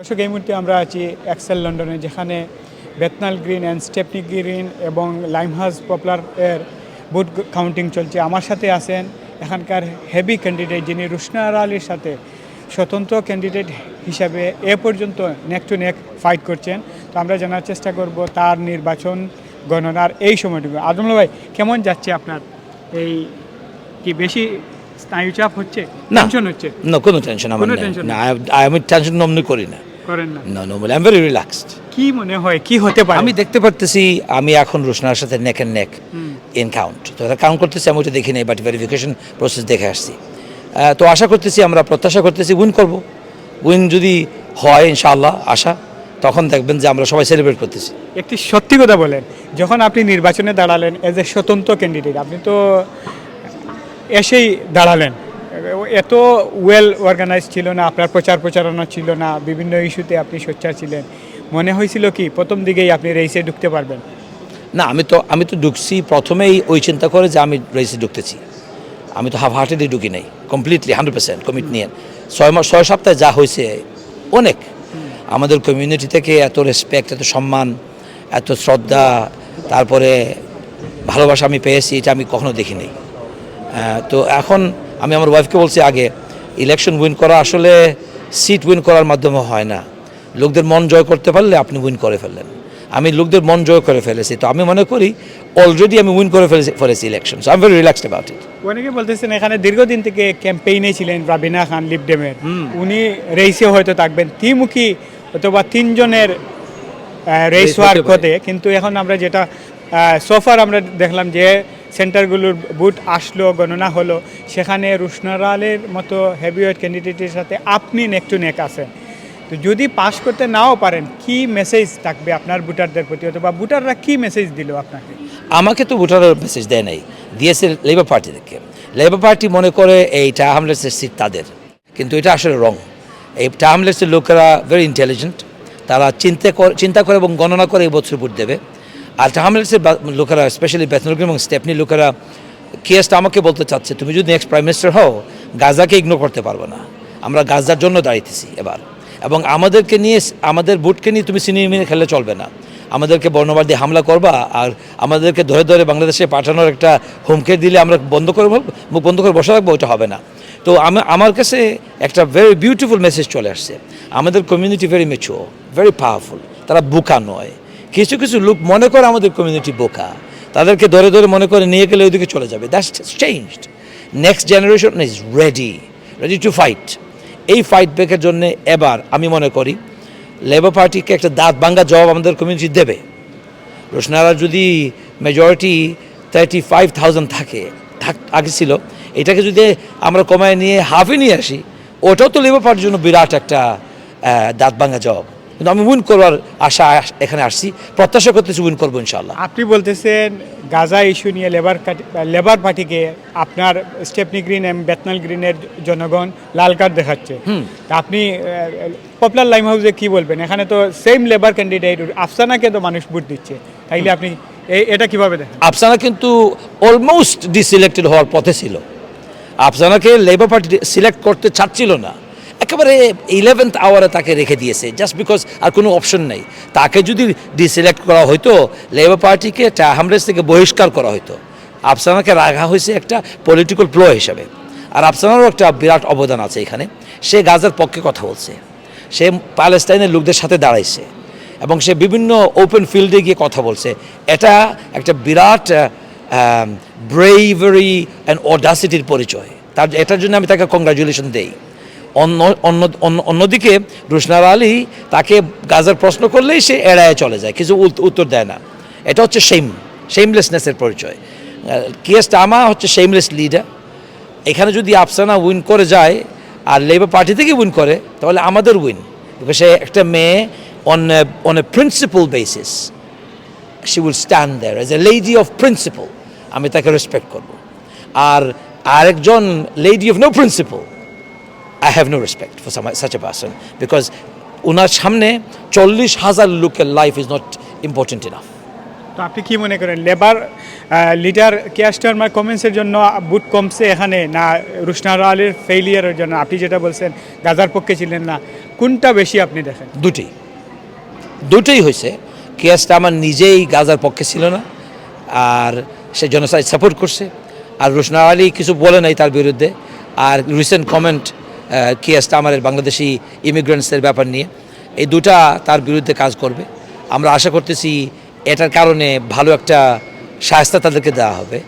দর্শক এই মুহূর্তে আমরা আছি এক্সেল লন্ডনে যেখানে Bethnal Green and Stepney Green এবং লাইমহাউস পপলার এর বুট কাউন্টিং চলছে। আমার সাথে আছেন এখানকার হেভি ক্যান্ডিডেট যিনি রুশনার আলীর সাথে স্বতন্ত্র ক্যান্ডিডেট হিসাবে এ পর্যন্ত নেক টু নেক ফাইট করছেন। তো আমরা জানার চেষ্টা করব তার নির্বাচন গণনার এই সময়টুকু। আদমুল ভাই কেমন যাচ্ছে আপনার? এই কি বেশি স্নায়ুচাপ হচ্ছে। টেনশন হচ্ছে? না কোনো টেনশন আমার না আমি টেনশন নমনি করি না। করেন না। না আই এম ভেরি রিল্যাক্সড কি মনে হয় কি হতে পারে? আমি দেখতে পারতেছি আমি এখন রোশনার সাথে neck and neck in count তো কাউন্ট করতেছি আমি ওটা দেখি নাই বাট ভেরিফিকেশন প্রসেস দেখে আসছি। তো আশা করতেছি আমরা প্রত্যাশা করতেছি উইন করব। উইন যদি হয় ইনশাআল্লাহ আশা তখন দেখবেন যে আমরা সবাই সেলিব্রেট করতেছি। একটি সত্যি কথা বলেন যখন আপনি নির্বাচনে দাঁড়ালেন এজ এ স্বতন্ত্র ক্যান্ডিডেট আপনি তো এসেই দাঁড়ালেন। এত ওয়েল অর্গানাইজ ছিল না আপনার প্রচার প্রচারণা ছিল না বিভিন্ন ইস্যুতে আপনি সোচ্চার ছিলেন। মনে হয়েছিল কি প্রথম দিকেই আপনি রেসে ঢুকতে পারবেন? না আমি তো আমি তো ঢুকছি প্রথমেই ওই চিন্তা করে যে আমি রেসে ঢুকতেছি। আমি তো হাফ হার্টেডলি ঢুকি নাই কমপ্লিটলি হান্ড্রেড পার্সেন্ট কমিট নিয়ে ছয় মাস ছয় সপ্তাহে যা হয়েছে অনেক। আমাদের কমিউনিটি থেকে এত রেসপেক্ট এত সম্মান এত শ্রদ্ধা তারপরে ভালোবাসা আমি পেয়েছি এটা আমি কখনো দেখিনি। তো এখন আমি আমার ওয়াইফকে বলছি আগে ইলেকশন উইন করা আসলে সিট উইন করার মাধ্যমে হয় না। লোকদের মন জয় করতে পারলে আপনি উইন করে ফেললেন। আমি লোকদের মন জয় করে ফেলেছি। তো আমি মনে করি অলরেডি আমি উইন করে ফেলেছি ফেলেছি election so I am very relaxed about it অনেকে বলতেছেন এখানে দীর্ঘদিন থেকে ক্যাম্পেইনে ছিলেন রাবিনা খান লিপডেমের উনি রেইসে হয়তো থাকবেন। ত্রিমুখী অথবা তিনজনের রেস হওয়ার। কথা কিন্তু এখন আমরা যেটা সোফার আমরা দেখলাম যে সেন্টারগুলোর বুট আসলো, গণনা হলো। সেখানে রুশনারালের মতো হেভিওয়েট ক্যান্ডিডেটের সাথে আপনি নেক টু নেক আছেন। তো যদি পাশ করতে নাও পারেন, কি মেসেজ থাকবে আপনার ভোটারদের প্রতি? অথবা ভোটাররা কি মেসেজ দিল আপনাকে? আমাকে তো ভোটারের মেসেজ দেয় নাই। দিয়েছে লেবার পার্টি থেকে লেবার পার্টি মনে করে এই টাহামলেটসের সিট তাদের। কিন্তু এটা আসলে রং এই টাহামলেটসের লোকেরা ভেরি ইন্টেলিজেন্ট তারা চিন্তা করে চিন্তা করে এবং গণনা করে এই বছর ভোট দেবে। টাহামলেটসের লোকেরা স্পেশালি বেতনগ্রাম এবং স্টেপনি লোকেরা কেসটা আমাকে বলতে চাচ্ছে, তুমি যদি নেক্সট প্রাইম মিনিস্টার হও, গাজাকে ইগনোর করতে পারবে না। আমরা গাজার জন্য দাঁড়িয়েছি এবার। এবং আমাদেরকে নিয়ে আমাদের ভোটকে নিয়ে তুমি সিনেমা খেলে চলবে না। আমাদেরকে বর্ণবাদ দিয়ে হামলা করবা আর আমাদেরকে ধরে ধরে বাংলাদেশে পাঠানোর একটা হুমকে দিলে আমরা বন্ধ করে মুখ বন্ধ করে বসে রাখব ওটা হবে না। তো আমি আমার কাছে একটা ভেরি বিউটিফুল মেসেজ চলে আসছে। আমাদের community very mature very powerful তারা বুকা নয়। কিছু কিছু লোক মনে করে আমাদের কমিউনিটি বোকা। তাদেরকে ধরে ধরে মনে করে নিয়ে গেলে ওইদিকে চলে যাবে। That's changed next generation is ready ready to fight এই ফাইট ব্যাকের জন্য এবার আমি মনে করি লেবার পার্টিকে একটা দাঁত ভাঙ্গা জবাব আমাদের কমিউনিটি দেবে। রোশনারা যদি মেজরিটি থার্টি ফাইভ থাউজেন্ড থাকে, থাক, আগে ছিল, এটাকে যদি আমরা কমায় নিয়ে হাফে নিয়ে আসি, ওটাও তো লেবার পার্টির জন্য বিরাট একটা দাঁত ভাঙ্গা জবাব। কিন্তু আমি উইন করবার আশা এখানে আসছি। প্রত্যাশা করতেছি উইন করব ইনশাল্লাহ আপনি বলতেছেন গাজা ইস্যু নিয়ে লেবার লেবার পার্টিকে আপনার স্টেপনি গ্রিন এবং বেতনাল গ্রিনের জনগণ লাল কার্ড দেখাচ্ছে। তা আপনি পপুলার লাইম হাউসে কি বলবেন? এখানে তো সেম লেবার ক্যান্ডিডেট আফসানাকে তো মানুষ ভোট দিচ্ছে। তাইলে আপনি এটা কীভাবে দেখেন? আফসানা কিন্তু অলমোস্ট ডিসিলেক্টেড হওয়ার পথে ছিল। আফসানাকে লেবার পার্টি সিলেক্ট করতে চাচ্ছিল না। একেবারে ইলেভেন্থ আওয়ারে তাকে রেখে দিয়েছে জাস্ট বিকজ আর কোনো অপশন নেই। তাকে যদি ডিসিলেক্ট করা হতো লেবার পার্টিকে হামরেজ থেকে বহিষ্কার করা হতো আফসানাকে রাখা হয়েছে একটা পলিটিক্যাল প্লো হিসাবে। আর আফসানারও একটা বিরাট অবদান আছে এখানে। সে গাজার পক্ষে কথা বলছে। সে প্যালেস্টাইনের লোকদের সাথে দাঁড়াইছে। এবং সে বিভিন্ন ওপেন ফিল্ডে গিয়ে কথা বলছে। এটা একটা বিরাট ব্রেভারি অ্যান্ড অডাসিটির পরিচয়। তার, এটার জন্য আমি তাকে কংগ্রাচুলেশন দেই। অন্য অন্য, অন্য- অন্যদিকে রুশনার আলী তাকে গাজার প্রশ্ন করলেই সে এড়ায় চলে যায়, কিছু উত্তর দেয় না। এটা হচ্ছে সেম সেইমলেসনেসের পরিচয়। কিয়াস টামা হচ্ছে সেইমলেস লিডার এখানে যদি আফসানা উইন করে যায়, আর লেবার পার্টি থেকে উইন করে, তাহলে আমাদের উইন সে একটা মেয়ে on on a principle basis she will stand there as a lady of principle আমি তাকে রেসপেক্ট করব। আর আরেকজন lady of no principle I have no respect for such a person because ওনার সামনে চল্লিশ হাজার লোকের life is not important enough তো আপনি কি মনে করেন লেবার লিডার কেয়াস্টারমার কমেন্টসের জন্য বুট কমছে এখানে না রুশনার আলীর ফেইলিয়ারের জন্য? আপনি যেটা বলছেন গাজার পক্ষে ছিলেন না কোনটা বেশি আপনি দেখেন? দুটি। দুটোই হয়েছে। কেসটা আমার নিজেই গাজার পক্ষে ছিল না আর সে জনসাইড সাপোর্ট করছে। আর রোশনা আলী কিছু বলে নাই তার বিরুদ্ধে। আর রিসেন্ট কমেন্ট কেসটা আমাদের বাংলাদেশি ইমিগ্রেন্টসের ব্যাপার নিয়ে। এই দুটা তার বিরুদ্ধে কাজ করবে। আমরা আশা করতেছি এটার কারণে ভালো একটা শাস্তা তাদেরকে দেওয়া হবে।